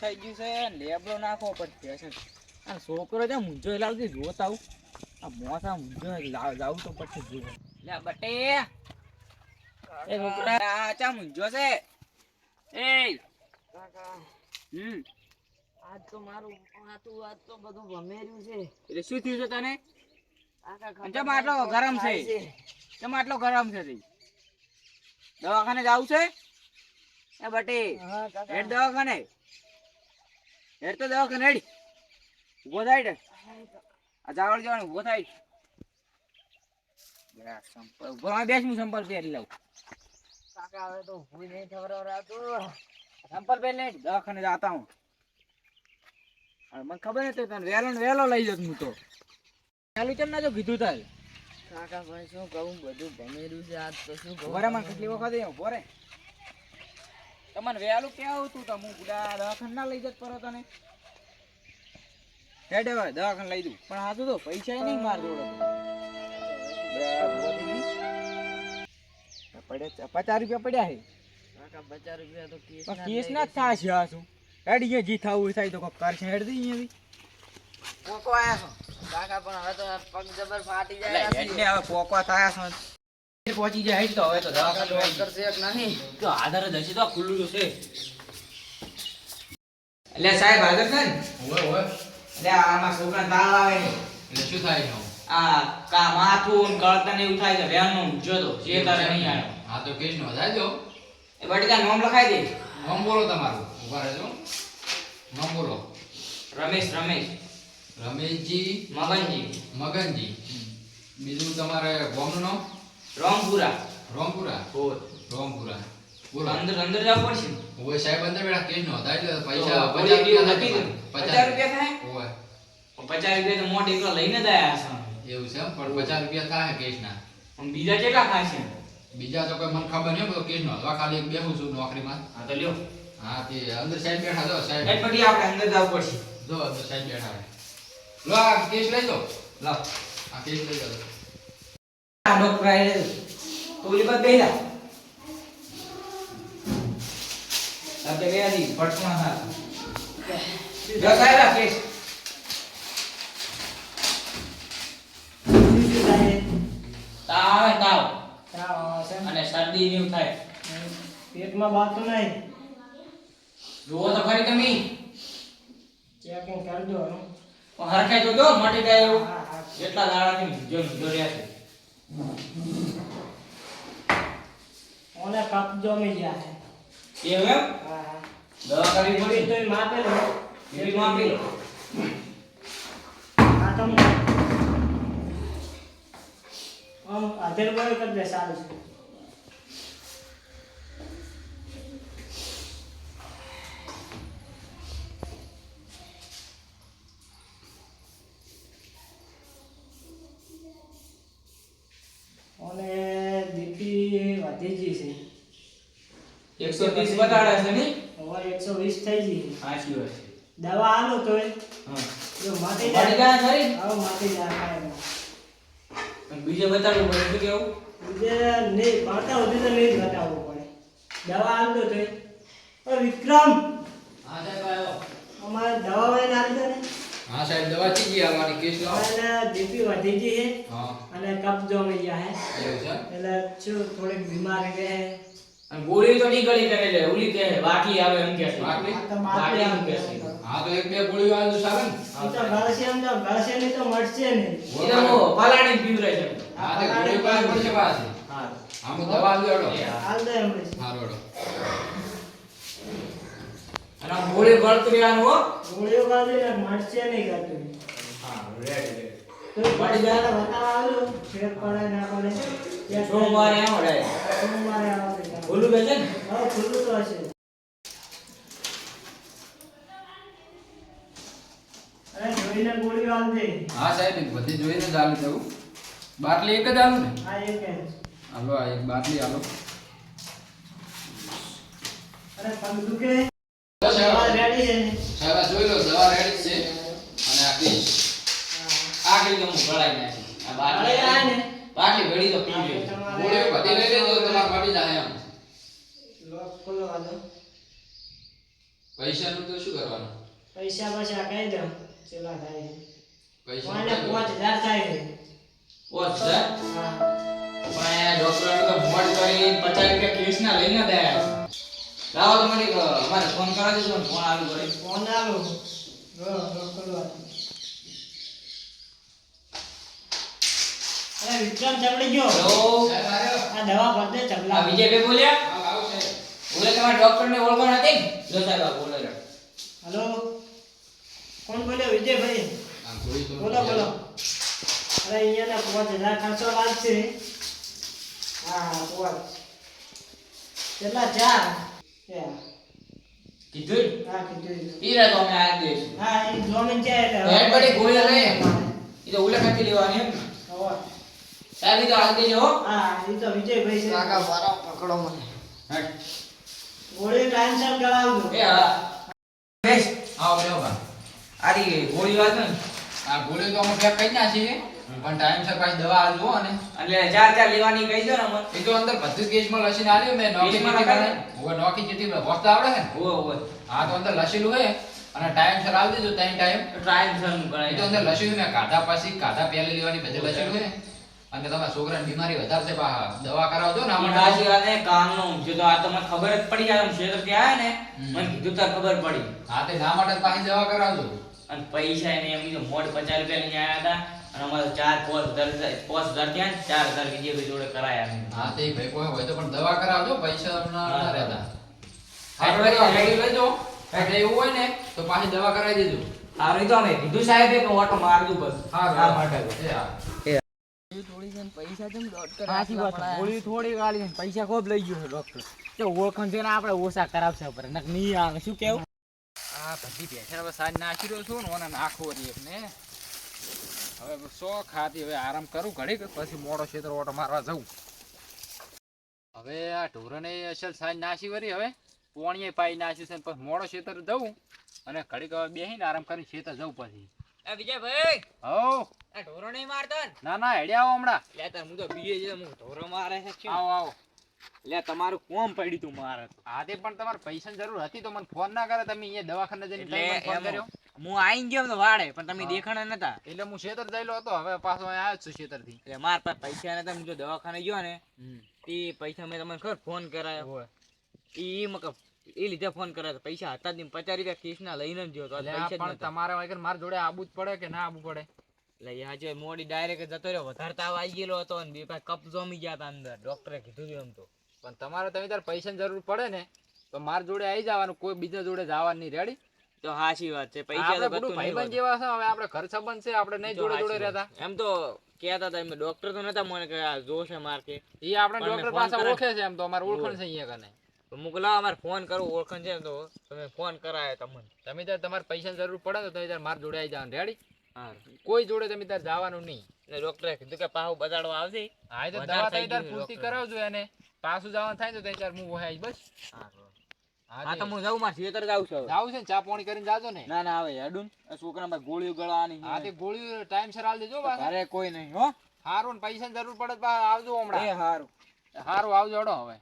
થઈ ગયું છે લેબડો નાખવો પડશે છે આ છોકરો છે મૂંઝો લાવજે જોત આવું આ મોસા મૂંઝો લાવ જાવું તો પછી જોવો લે બટે. એ છોકરા આ ચા મૂંઝો છે? એ. હમ. આજ તો મારું માથું આજ તો બધું ભમેર્યું છે. એટલે શું થયું છે તને? ચમ આટલો ગરમ છે? કેમ આટલો ગરમ છે તે? દવાખાને જાવું છે? એ બટે દવાખાને. હેડ તો દવાખાને હેડ. ઊભો થાય આ જાવડ જવાનું ઊભો થાય ઊભો બેસ હું સંપલ પહેરી લઉં. કાકા હવે તો નહીં સંપલ પહેરી લે દવાખાને જાતા હું. મને ખબર નથી તને વહેલો ને વહેલો લઈ જત હું તો. ચાલુ કેમ ના જો કીધું તારે? કાકા ભાઈ શું કહું? બધું ભમેલું છે આજ તો શું મને કેટલી વખત અહીંયા ઊભો રે તમને વહેલું કેવું તું તો હું ગુડા દવાખાને ના લઈ જત પરો તને હેડે હવે દવાખાને લઈ દઉં. પણ હાજુ તો પૈસા નહીં માર જોડે. પચાસ રૂપિયા પડ્યા છે. કાકા પચાસ રૂપિયા તો કેસ ના છે આ શું હેડ જી થવું થાય તો કોક કરશે. હેડ દઈ પોકો આયા કાકા પણ હવે તો પગ જબર ફાટી જાય. હેડ હવે પોકો થયા છો. પહોંચી જાય તો હવે તો દવાખાને કરશે કે નહીં તો આધાર જ હશે તો ખુલ્લું જશે એટલે સાહેબ હાજર છે ને? ઓવે ઓવે એટલે આમાં છોકરા તાવ આવે ને એટલે શું થાય છે આ કા માથું ને ને એવું થાય છે વેણનો. જો તો જે તારે નહીં આવ્યો હા તો કેસ નો થાય જો એ બટેકા નામ લખાઈ દે. નામ બોલો તમારું. ઊભા રહેજો. નામ બોલો. રમેશ રમેશ. રમેશજી. મગનજી. મગનજી. બીજું તમારે ગોમનું નામ? રામપુરા. રોમપુરા? હોર રોમપુરા. બોલો. અંદર અંદર જવું પડશે. ઓય સાહેબ અંદર બેઠા કેસ નો થાય એટલે પૈસા પોલીસ પચાસ જેવું રૂપિયા નથી થાય ને. તમારે. પચાસ રૂપિયા થાય? તો મોઢે એકલો લઈને જ આયા છે એવું છે પણ પચાસ રૂપિયા થાય કેસના. પણ બીજા કેટલા છે? બીજા તો કોઈ મને ખબર નહીં બધો કેસ નો હવે ખાલી એક બેહું છું નોકરીમાં. હા તો લ્યો. હા તે અંદર સાહેબ બેઠા જો એ સાહેબ પછી આપણે અંદર જવું પડશે. જો અંદર સાહેબ બેઠા. લો આ કેસ લઈ લો. લો. આ કેસ લઈ આ ડોક્ટર આયે ઓલી આપણે ગયા દી ભટકણા હા જો સાહેબ કેસ તાવ આવે તાવ અને શરદી ને એવું થાય. પેટમાં બાતું નહીં. જુઓ તો ખરી તમે. ચેકિંગ કરજો હરખાઈ તો જો મટી જાય એવું. એટલા દાડાથી જો જો છે. ઓને કપ જમી ગયા છે એમ? એમ હા. દવા કરી પડી? તો એ માપેલો એ માપી લો. આ તમ આમ આધેર બોય કરી દે સારું છે. 120 બતાડા છે ને હવે 120 થઈ ગઈ. સાચી વાત છે. દવા આલો તો હા. જો માથે જા ખરી? હા માથે જા ખાય બીજે બતાડું પડે શું કેવું? બીજે નહીં બતાવો તો નહીં બતાવવું પડે. દવા આલો તો ઓ વિક્રમ! હા સાહેબ આવ્યો અમારે દવા વાય નાલ દે ને. હા સાહેબ દવા થી જી અમારી? કેસ લો. અને બીપી વધી ગઈ છે. હા. અને કબજો મે ગયા હે છે? એટલે શું થોડીક બીમારી રહે અને ગોળી તો નીકળી ગળી કરે છે. ઓલી કે બાકી આવે એમ કે છે. વાકી વાકી એમ કે છે. હા તો એક બે ગોળી આવે તો ચાલે ને. તો ગળશે એમ તો ગળશે નહીં તો મળશે ને. એ તો પીવરે છે. હા તો ગોળી પાસે પડશે પાછી હા. આમ દવા એ હાલ દે એમ. હા રોડો અને ગોળી ગળતું રહેવાનું હો. ગોળીઓ ખાધી ને મળશે નહીં ગાતું હા રેડ રેડી તો જાય બતાવવા ફેર પડે ના પડે. સોમવારે આવો રે સોમવારે આવશે કે છે ને? હા ખુલ્લું તો હશે. અરે જોઈને ગોળીઓ આલ દે. હા સાહેબ બધી જોઈને જ આલું જવું બાટલી એક જ આલું ને? આ એક જ. હાલો આ એક બાટલી આલો. અરે પગ દુખે? તો દવા સાહેબ રેડી છે. સાહેબ જોઈ લો દવા રેડી છે. અને આ કેસ હા. આ ગળી તો હું નાખી? આ બાટલી આ ને? બાટલી ગળી તો પી આ ગઈ તો તમારે- ગોળીઓ બધી લઈ લેજો તમારે મળી જાય એમ લોક ખોલો આ દો. પૈસાનું તો શું કરવાનું? પૈસા પૈસા કહી દઉં ચેલા થાય. પૈસા કોઈને પાંચ થાય છે. પોચ હા. પણ ડોક્ટર તો મોડ કરી પચાસ રૂપિયા કેસ ના લઈને દે લાવો તો મને અમારે ફોન કરા દેજો ફોન આવી પડે ફોન આલો. અરે વિક્રમ ચપડી ગયો? આ દવા પર દે ચપલા બોલ્યા? હા, આવો સાહેબ. બોલે તમારા ડોક્ટરને ઓળખાણ હતી ને લો સાહેબ આ બોલે હેલો? કોણ બોલ્યો વિજયભાઈ? બોલો બોલો અરે અહીંયા પાંચ હજાર ખર્ચો લાગશે હા હા પાંચ કેટલા ચાર કીધું હા કીધું ઈ રહે તો અમે આ દઈશું હા એ જોમીન છે એટલે તો એમ બધી ગોળીઓ એ તો ઉલા નથી લેવાની એમ. ને સાહેબ તો આ દેજો હો. હા એ તો વિજયભાઈ છે. હટ. ગોળી ટાઈમસર કરાવજો એ હા. બેસ આવો બેહો બા. આરી ગોળીઓ વાત ને આ ગોળી તો અમે પેક કરી નાખી પણ ટાઈમસર પાછી દવા આલજો અને એટલે ચાર ચાર લેવાની કહી દો ને અમને. એ તો અંદર બધું જ કેસમાં લસીને આલ્યું મેં નોકી લખાય? ઓવે નોકી જેટલી મને આવડે છે ને? ઓવે ઓવે. હા તો અંદર લસીલું હે અને ટાઈમ સર આવી દેજો ત્રણ ટાઈમ ટાઈમ સરનું એ તો અંદર લસ્યું ને કાઢા પછી કાઢા પહેલી લેવાની બધે લસ્યું હે અને તમારા છોકરાની બીમારી વધારે છે બા દવા કરાવજો ને આમાં હાચી વાત કામ નો ઊંચો તો આ તો મને ખબર જ પડી આમ શેતર કે આયા ને મને કીધું તો ખબર પડી. હા તે ના માટે પાછી દવા કરાવજો. અને પૈસા એને એમ કીધું મોડ પચાસ રૂપિયા લઈને આયા હતા અને અમારે ચાર પાંચ દર પાંચ હજાર ત્યાં ને ચાર હજાર વિજયભાઈ જોડે કરાયા. હા તે ભાઈ કોઈ હોય તો પણ દવા કરાવજો પૈસા ના ના રહેતા. હા. ગોળી લેજો એટલે એવું હોય ને તો પાછી દવા કરાવી દેજો. હા તો અમે કીધું સાહેબ કે ઓટો મારજો બસ. હા આ માટે એ હા. સાચી વાત ગોળી થોડી વાળી પૈસા ખૂબ લઈ ગયો છે ડોક્ટર તે ઓળખાણ છે ને આપણે ઓછા કરાવશે પર નક નહીં આવે. શું કેવું? આ બધી ભેંસને હવે સાંજ નાખી રહ્યો છું ને ઓને નાખવો રહી ને હવે સો ખાતી હવે આરામ કરું ઘડીક પછી મોડો ક્ષેત્ર ઓટો મારવા જવું હવે આ ઢોરને અસલ સાંજ નાસી વરી હવે પોણીએ પાઈ નાસી છે પછી મોડો ક્ષેત્ર જવું અને ઘડીક હવે બેસીને આરામ કરીને ક્ષેત્ર જવું પછી. એ વિજયભાઈ! હો આ ઢોરો નહીં મારતો ને? ના ના હેડ્યા હમણાં. લે તાર હું તો બીજે છે હું ઢોરો મારે છે? આવો આવો. લે તમારું કોમ પડ્યું તું મારે. હા તે પણ તમારે પૈસાની જરૂર હતી તો મને ફોન ના કરે તમે અહીંયા દવાખાને જઈને ફોન કર્યો. હું ગયો વાડે પણ તમે. દેખાણા નતા. એટલે હું ક્ષેત્ર જયેલો હતો હવે પાછો આવ્યો છું એટલે માર પાસે પૈસા નતા હું જો દવાખાને ગયો ને તે પૈસા મેં તમને ખબર ફોન કરાયો. ઈ મક એ લીધે ફોન કરાયો પૈસા હતા જ નહીં પચાસ રૂપિયા કેસ ના લઈને જ ગયો પૈસા. તમારે વગર મારા જોડે આબુ જ પડે કે ના આબુ પડે? એટલે એ આજે મોડી ડાયરેક્ટ જતો રહ્યો. વધારે તાવ આવી ગયેલો હતો અને બે પાસે કપ જોમી ગયા હતા અંદર. ડોક્ટરે કીધું એમ તો. પણ તમારે તમે તાર પૈસાની જરૂર પડે ને તો મારા જોડે આવી જવાનું કોઈ બીજા જોડે જવાનું. નહીં રેડી તો હાચી વાત છે. પૈસા તો ભાઈબંધ જેવા છે હવે આપણે ઘર સંબંધ છે આપણે નહીં જોડે જોડે રહેતા. એમ તો કહેતા હતા એમ ડોક્ટર તો નતા મને કે જોશે માર કે. એ આપણે ડોક્ટર પાસે ઓળખે છે એમ તો અમારે ઓળખણ છે અહીંયા કને. તો અમારે ફોન કરવું ઓળખણ છે એમ તો. તમે ફોન કરાયો તમને. તમે ત્યારે તમારે પૈસાની જરૂર પડે તો તમે ત્યારે મારા જોડે આવી જવાનું રેડી કોઈ જોડે તમે તાર જવાનું નહીં. ને ડોક્ટરે કીધું કે પાહુ બજાડો આવશે હા તો દવા તમે તાર ગયું કરાવજો એને. પાછું જવાનું થાય તો તાર હું વહે બસ. હા તો હું જાઉં માર થિયેટર જાઉં છું જાઉં છે ચા પાણી કરીને જાજો ને. ના ના આવે હેડું છોકરા માં ગોળીઓ ગળવાની હા તે ગોળીઓ ટાઈમ સર આલ દેજો બસ અરે કોઈ નહીં હો. હારું ને પૈસાની જરૂર પડે આવજો એ હમણાં હારું. હારું આવજો હવે.